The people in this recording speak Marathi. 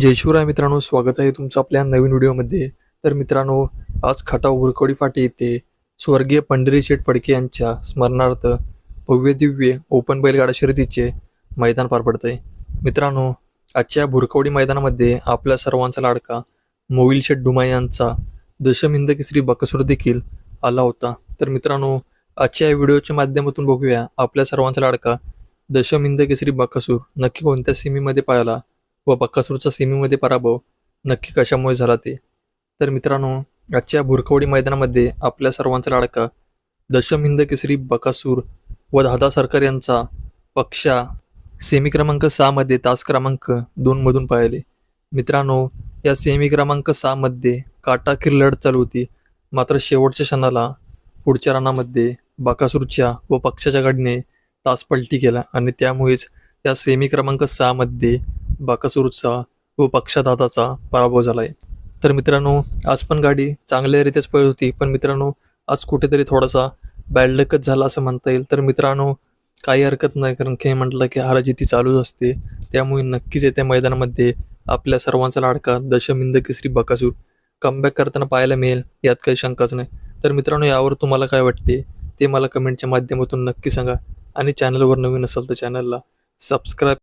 जय शिवराय मित्रांनो स्वागत आहे तुमचं आपल्या नवीन व्हिडिओमध्ये. तर मित्रांनो आज खटाव भुरकवडी फाटी येथे स्वर्गीय पंढरी शेठ फडके यांच्या स्मरणार्थ भव्य दिव्य ओपन बैलगाडा शर्यतीचे मैदान पार पडतंय. मित्रांनो आजच्या भुरकवडी मैदानामध्ये आपल्या सर्वांचा लाडका मोविल शेठ डुमाई यांचा दशमिंद केसरी बकसूर देखील आला होता. तर मित्रांनो आजच्या व्हिडिओच्या माध्यमातून बघूया आपल्या सर्वांचा लाडका दशमिंद केसरी बकसूर नक्की कोणत्या सीमेमध्ये पाहिला व बक्कासूरचा सेमीमध्ये पराभव नक्की कशामुळे झाला ते? तर मित्रांनो आजच्या भुरकवडी मैदानामध्ये आपल्या सर्वांचा लाडका दशम हिंद केसरी बकासूर व दादा सरकार यांचा पक्षा सेमी क्रमांक सहामध्ये तास क्रमांक दोनमधून पाहिले. मित्रांनो या सेमी क्रमांक सहामध्ये काटाखीर लढत चालू होती. मात्र शेवटच्या क्षणाला पुढच्या रानामध्ये बकासूरच्या व पक्षाच्या गाडीने तास पलटी केला आणि त्यामुळेच या सेमी क्रमांक सहामध्ये बाकासूरचा व पक्षादाताचा पराभव झाला आहे तर मित्रांनो आज पण गाडी चांगल्यारीत्याच पळत होती पण मित्रांनो आज कुठेतरी थोडासा बॅड लकच झाला असं म्हणता येईल. तर मित्रांनो काही हरकत नाही कारण की म्हटलं की हाराजिती चालूच असते. त्यामुळे नक्कीच येत्या मैदानामध्ये आपल्या सर्वांचा लाडका दशमिंद केसरी बकासूर कमबॅक करताना पाहायला मिळेल यात काही शंकाच नाही. तर मित्रांनो यावर तुम्हाला काय वाटते ते मला कमेंटच्या माध्यमातून नक्की सांगा. आणि चॅनलवर नवीन असाल तर चॅनलला सबस्क्राईब